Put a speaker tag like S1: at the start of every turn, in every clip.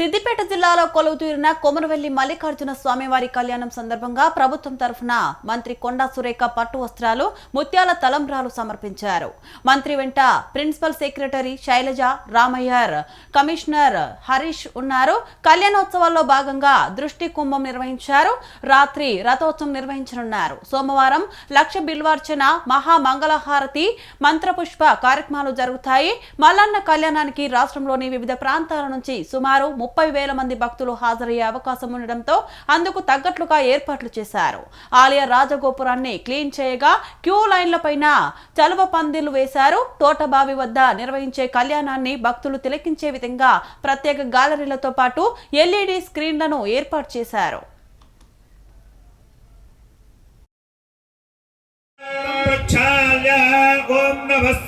S1: సిద్దిపేట జిల్లాలో కొలువుతీరిన కొమరవెల్లి మల్లికార్జున స్వామివారి కళ్యాణం సందర్భంగా ప్రభుత్వం తరఫున మంత్రి కొండా సురేఖ పట్టు వస్త్రాలు ముత్యాల తలంబ్రాలు సమర్పించారు. మంత్రి వెంట principal secretary Shailaja Ramaiyer commissioner Harish ఉన్నారు. కళ్యాణోత్సవాల్లో భాగంగా దృష్టి కుంభం నిర్వహించారు. రాత్రి రథోత్సవం నిర్వహించనున్నారు. సోమవారం లక్ష బిల్వార్చన మహా మంగళహారతి మంత్రపుష్ప కార్యక్రమాలు జరుగుతాయి. మల్లన్న కళ్యాణానికి రాష్ట్రంలోని వివిధ ప్రాంతాల నుంచి సుమారు ముప్పై వేల మంది భక్తులు హాజరయ్యే అవకాశం ఉండడంతో అందుకు తగ్గట్లుగా ఏర్పాట్లు చేశారు. ఆలయ రాజగోపురాన్ని క్లీన్ చేయగా క్యూ లైన్ల పైన చలువ పందిళ్ళు వేశారు. తోటబావి వద్ద నిర్వహించే కళ్యాణాన్ని భక్తులు తిలకించే విధంగా ప్రత్యేక గ్యాలరీలతో పాటు ఎల్ఈడి స్క్రీన్లను ఏర్పాటు చేశారు.
S2: ఓం నమః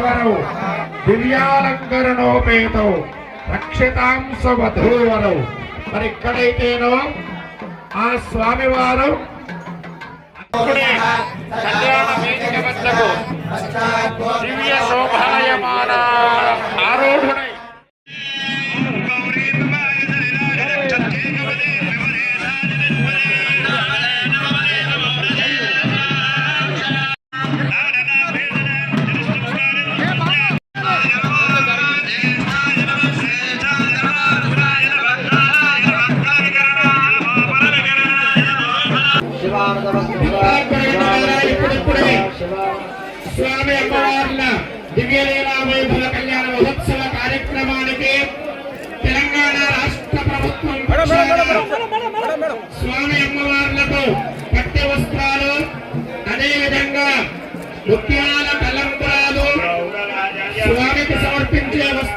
S2: సదసే
S3: దివ్యాలంకరణోపేతౌ రక్షితాంశ వధూవరౌ మరి ఎక్కడైతేనో ఆ స్వామివారు స్వామి అమ్మవార్ల దివ్యలీలా వైభవ కళ్యాణ మహోత్సవ కార్యక్రమానికి తెలంగాణ రాష్ట్ర ప్రభుత్వం స్వామి అమ్మవార్లకు పట్టి వస్త్రాలు అదేవిధంగా ముత్యాల తలంబరాలు స్వామికి సమర్పించే వస్త్రాలు